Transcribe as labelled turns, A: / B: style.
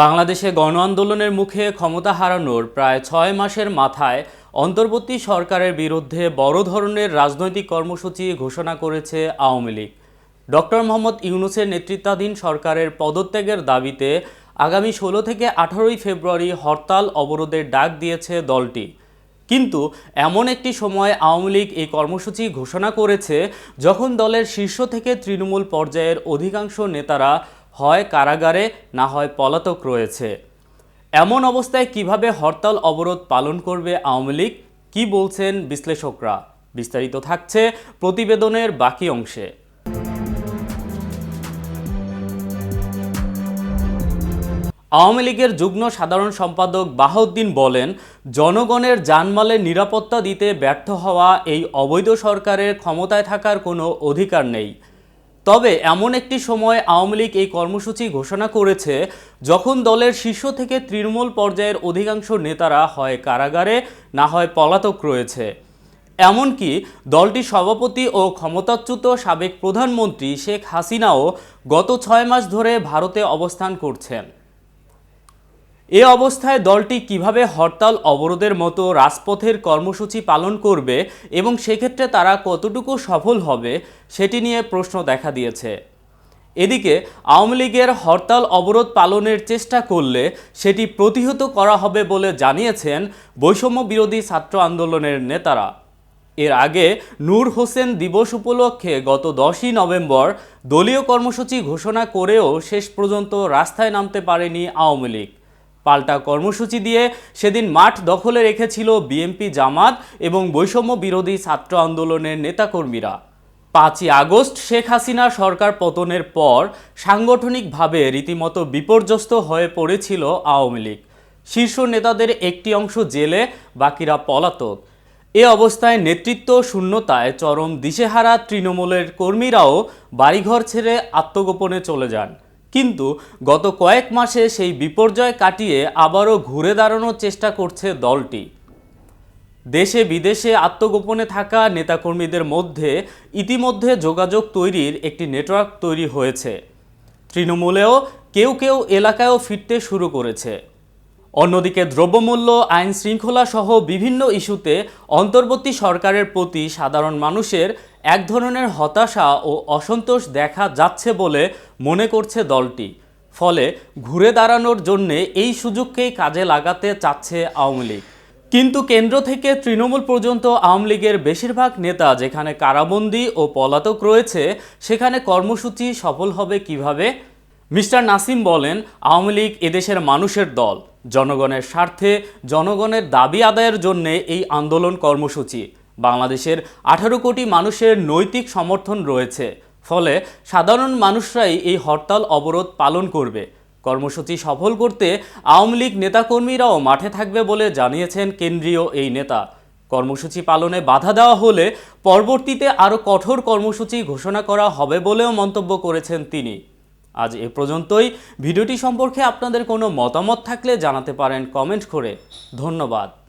A: বাংলাদেশে গণ আন্দোলনের মুখে ক্ষমতা হারানোর প্রায় ছয় মাসের মাথায় অন্তর্বর্তী সরকারের বিরুদ্ধে বড় ধরনের রাজনৈতিক কর্মসূচি ঘোষণা করেছে আওয়ামী লীগ। ডক্টর মোহাম্মদ ইউনুসের নেতৃত্বাধীন সরকারের পদত্যাগের দাবিতে আগামী ষোলো থেকে আঠারোই ফেব্রুয়ারি হরতাল অবরোধের ডাক দিয়েছে দলটি। কিন্তু এমন একটি সময় আওয়ামী লীগ এই কর্মসূচি ঘোষণা করেছে যখন দলের শীর্ষ থেকে তৃণমূল পর্যায়ের অধিকাংশ নেতারা হয় কারাগারে, না হয় পলাতক রয়েছে। এমন অবস্থায় কীভাবে হরতাল অবরোধ পালন করবে আওয়ামী লীগ? কী বলছেন বিশ্লেষকরা? বিস্তারিত থাকছে প্রতিবেদনের বাকি অংশে। আওয়ামী লীগের যুগ্ম সাধারণ সম্পাদক বাহাউদ্দিন বলেন, জনগণের জানমালের নিরাপত্তা দিতে ব্যর্থ হওয়া এই অবৈধ সরকারের ক্ষমতায় থাকার কোনো অধিকার নেই। তবে এমন একটি সময় আওয়ামী লীগ এই কর্মসূচি ঘোষণা করেছে, যখন দলের শীর্ষ থেকে তৃণমূল পর্যায়ের অধিকাংশ নেতারা হয় কারাগারে, না হয় পলাতক রয়েছে। এমনকি দলটির সভাপতি ও ক্ষমতাচ্যুত সাবেক প্রধানমন্ত্রী শেখ হাসিনাও গত ছয় মাস ধরে ভারতে অবস্থান করছেন। এ অবস্থায় দলটি কীভাবে হরতাল অবরোধের মতো রাজপথের কর্মসূচি পালন করবে এবং সেক্ষেত্রে তারা কতটুকু সফল হবে, সেটি নিয়ে প্রশ্ন দেখা দিয়েছে। এদিকে, আওয়ামী লীগের হরতাল অবরোধ পালনের চেষ্টা করলে সেটি প্রতিহত করা হবে বলে জানিয়েছেন বৈষম্য বিরোধী ছাত্র আন্দোলনের নেতারা। এর আগে নূর হোসেন দিবস উপলক্ষে গত দশই নভেম্বর দলীয় কর্মসূচি ঘোষণা করেও শেষ পর্যন্ত রাস্তায় নামতে পারেনি আওয়ামী লীগ। পাল্টা কর্মসূচি দিয়ে সেদিন মাঠ দখলে রেখেছিল বিএনপি জামাত এবং বৈষম্য বিরোধী ছাত্র আন্দোলনের নেতাকর্মীরা। পাঁচই আগস্ট শেখ হাসিনা সরকার পতনের পর সাংগঠনিকভাবে রীতিমতো বিপর্যস্ত হয়ে পড়েছিল আওয়ামী লীগ। শীর্ষ নেতাদের একটি অংশ জেলে, বাকিরা পলাতক। এ অবস্থায় নেতৃত্ব শূন্যতায় চরম দিশেহারা তৃণমূলের কর্মীরাও বাড়িঘর ছেড়ে আত্মগোপনে চলে যান। কিন্তু গত কয়েক মাসে সেই বিপর্যয় কাটিয়ে আবারও ঘুরে দাঁড়ানোর চেষ্টা করছে দলটি। দেশে বিদেশে আত্মগোপনে থাকা নেতাকর্মীদের মধ্যে ইতিমধ্যে যোগাযোগ তৈরির একটি নেটওয়ার্ক তৈরি হয়েছে। তৃণমূলেও কেউ কেউ এলাকায়ও ফিরতে শুরু করেছে। অন্যদিকে দ্রব্যমূল্য, আইন শৃঙ্খলা সহ বিভিন্ন ইস্যুতে অন্তর্বর্তী সরকারের প্রতি সাধারণ মানুষের এক ধরনের হতাশা ও অসন্তোষ দেখা যাচ্ছে বলে মনে করছে দলটি। ফলে ঘুরে দাঁড়ানোর জন্যে এই সুযোগকেই কাজে লাগাতে চাচ্ছে আওয়ামী লীগ। কিন্তু কেন্দ্র থেকে তৃণমূল পর্যন্ত আওয়ামী লীগের বেশিরভাগ নেতা যেখানে কারাবন্দী ও পলাতক রয়েছে, সেখানে কর্মসূচি সফল হবে কীভাবে? মিস্টার নাসিম বলেন, আওয়ামী লীগ এদেশের মানুষের দল। জনগণের স্বার্থে, জনগণের দাবি আদায়ের জন্য এই আন্দোলন কর্মসূচি। বাংলাদেশের আঠারো কোটি মানুষের নৈতিক সমর্থন রয়েছে। ফলে সাধারণ মানুষরাই এই হরতাল অবরোধ পালন করবে। কর্মসূচি সফল করতে আওয়ামী লীগ নেতাকর্মীরাও মাঠে থাকবে বলে জানিয়েছেন কেন্দ্রীয় এই নেতা। কর্মসূচি পালনে বাধা দেওয়া হলে পরবর্তীতে আরও কঠোর কর্মসূচি ঘোষণা করা হবে বলেও মন্তব্য করেছেন তিনি। আজ এ পর্যন্তই। ভিডিওটি সম্পর্কে আপনাদের কোনো মতামত থাকলে জানাতে পারেন কমেন্ট করে। ধন্যবাদ।